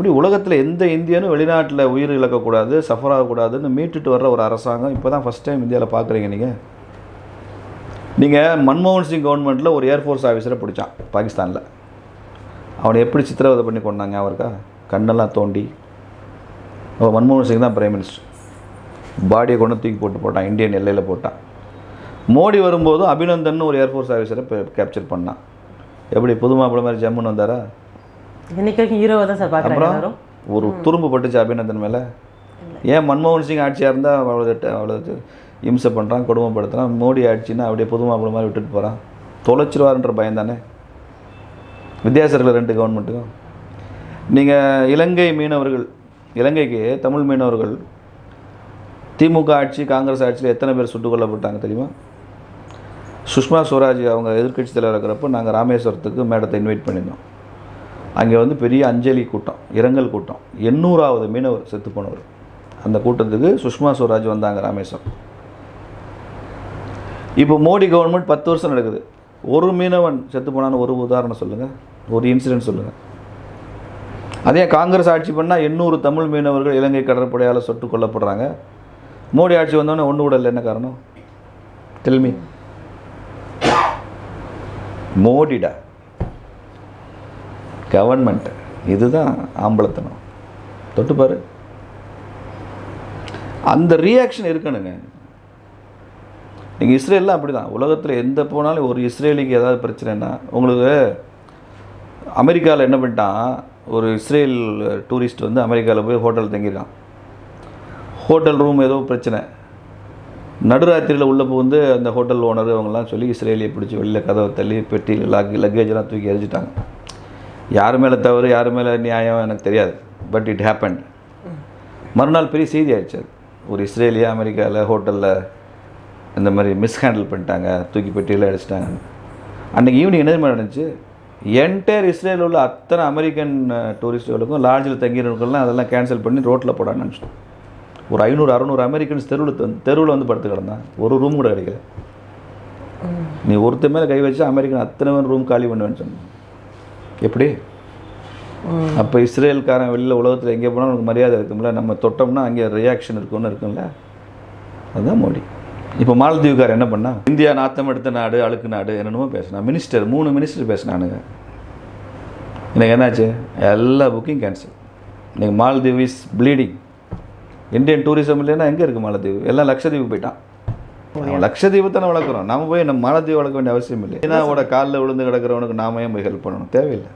அப்படி உலகத்தில் எந்த இந்தியனும் வெளிநாட்டில் உயிர் இழக்கக்கூடாது சஃபர் ஆகக்கூடாதுன்னு மீட்டுட்டு வர்ற ஒரு அரசாங்கம் இப்போ தான் ஃபஸ்ட் டைம் இந்தியாவில் பார்க்குறீங்க நீங்கள் நீங்கள் மன்மோகன் சிங் கவர்மெண்ட்டில் ஒரு ஏர்ஃபோர்ஸ் ஆஃபீஸரை பிடிச்சான் பாகிஸ்தானில். அவனை எப்படி சித்திரவதை பண்ணி கொண்டாங்க அவருக்கா? கண்ணெல்லாம் தோண்டி. அப்போ மன்மோகன் சிங் தான் பிரைம் மினிஸ்டர் பாடியை கொண்டு தூக்கி போட்டு போட்டான் இந்தியன் எல்லையில் போட்டான். மோடி வரும்போதும் அபிநந்தன் ஒரு ஏர்ஃபோர்ஸ் ஆஃபீஸரை கேப்சர் பண்ணான். எப்படி புது மாப்பிள்ளை மாதிரி ஜம்முன்னு வந்தாரா? இன்னைக்கு வரைக்கும் ஹீரோவை தான் சார் எல்லாரும். ஒரு துரும்பு பட்டுச்சு அபிநந்தன் மேலே. ஏன் மன்மோகன் சிங் ஆட்சியாக இருந்தால் அவ்வளோ அவ்வளோ இம்சை பண்ணுறான் கொடுமைப்படுத்துறான் மோடி ஆட்சின்னா அப்படியே புது மாப்பிள்ளை மாதிரி விட்டுட்டு போகிறான் தொலைச்சிருவாருன்ற பயம் தானே? வித்தியாசம் இருக்குல்ல ரெண்டு கவர்மெண்ட்டுக்கும் நீங்கள் இலங்கை மீனவர்கள் இலங்கைக்கு தமிழ் மீனவர்கள் திமுக ஆட்சி காங்கிரஸ் ஆட்சியில் எத்தனை பேர் சுட்டுக் கொல்லப்பட்டாங்க தெரியுமா? சுஷ்மா ஸ்வராஜ் அவங்க எதிர்க்கட்சி தலைவர் இருக்கிறப்போ நாங்கள் ராமேஸ்வரத்துக்கு மேடத்தை இன்வைட் பண்ணியிருந்தோம். அங்கே வந்து பெரிய அஞ்சலி கூட்டம் இரங்கல் கூட்டம். எண்ணூறாவது மீனவர் செத்து போனவர். அந்த கூட்டத்துக்கு சுஷ்மா ஸ்வராஜ் வந்தாங்க ராமேஸ்வரம். இப்போ மோடி கவர்மெண்ட் பத்து வருஷம் நடக்குது. ஒரு மீனவன் செத்து போனான்னு ஒரு உதாரணம் சொல்லுங்கள் ஒரு இன்சிடென்ட் சொல்லுங்கள் அதே காங்கிரஸ் ஆட்சி பண்ணால் எண்ணூறு தமிழ் மீனவர்கள் இலங்கை கடற்படையால் சுட்டு கொல்லப்படுறாங்க. மோடி ஆட்சி வந்தோடனே ஒன்று கூட இல்லை. என்ன காரணம்? டெல்மி மோடிடா. கவர்மெண்ட் இதுதான் ஆம்பளத்தனம். தொட்டுப்பாரு அந்த ரியாக்ஷன் இருக்கணுங்க. நீங்கள் இஸ்ரேல்லாம் அப்படி தான் உலகத்தில் எந்த போனாலும் ஒரு இஸ்ரேலிக்கு ஏதாவது பிரச்சனைனா உங்களுக்கு அமெரிக்காவில் என்ன பண்ணிட்டான்? ஒரு இஸ்ரேல் டூரிஸ்ட் வந்து அமெரிக்காவில் போய் ஹோட்டல் தங்கியிருக்கான். ஹோட்டல் ரூம் ஏதோ பிரச்சனை. நடுராத்திரியில் உள்ளே வந்து அந்த ஹோட்டல் ஓனர் அவங்கெல்லாம் சொல்லி இஸ்ரேலியை பிடிச்சி வெளியில் கதவை தள்ளி பெட்டியில் லக் லக்கேஜெல்லாம் தூக்கி எரிஞ்சிட்டாங்க யார் மேலே தவறு யார் மேலே நியாயம் எனக்கு தெரியாது. பட் இட் ஹேப்பன் மறுநாள் பெரிய செய்தி ஆயிடுச்சு அது. ஒரு இஸ்ரேலியா அமெரிக்காவில் ஹோட்டலில் இந்த மாதிரி மிஸ்ஹேண்டில் பண்ணிட்டாங்க தூக்கி பெட்டியில் அடிச்சிட்டாங்க அன்றைக்கி ஈவினிங் என்ன நடந்துச்சு? என்டையர் இஸ்ரேலில் உள்ள அத்தனை அமெரிக்கன் டூரிஸ்ட்டுகளுக்கும் லாட்ஜில் தங்கியிருக்கவங்களாம் அதெல்லாம் கேன்சல் பண்ணி ரோட்டில் போடான்னு நினச்சிட்டோம். ஒரு ஐநூறு அறநூறு அமெரிக்கன்ஸ் தெருவில் தெருவில் வந்து படுத்து கிடந்தான். ஒரு ரூம் கூட கிடைக்கல. நீ ஒருத்தர் மேலே கை வச்சா அமெரிக்கன் அத்தனை ரூம் காலி பண்ணுவேன்னு சொன்னான். எப்படி? அப்போ இஸ்ரேல்காரன் வெளியில் உலகத்தில் எங்கே போனாலும் உனக்கு மரியாதை இருக்கும்ல? நம்ம தொட்டோம்னா அங்கே ரியாக்ஷன் இருக்கும்னு இருக்கும்ல? அதுதான் மோடி. இப்போ மாலத்தீவுக்காரர் என்ன பண்ணா? இந்தியா நாத்தம் எடுத்த நாடு அழுக்கு நாடு என்னென்னமோ பேசினா. மினிஸ்டர் மூணு மினிஸ்டர் பேசினானுங்க. எனக்கு என்னாச்சு? எல்லா புக்கிங் கேன்சல் இன்னைக்கு Maldives is bleeding Indian tourism இல்லைன்னா எங்கே இருக்குது மாலத்தீவு? எல்லாம் லட்சத்தீவு போயிட்டான். லட்சதீபத்தை வளர்க்குறோம். நம்ம போய் நம்ம மாலத்தீவு வளர்க்க வேண்டிய அவசியம் இல்லை ஏன்னா சீனாவோட காலில் விழுந்து கிடக்கிறவனுக்கு நாம ஏன் போய் ஹெல்ப் பண்ணணும்? தேவையில்லை.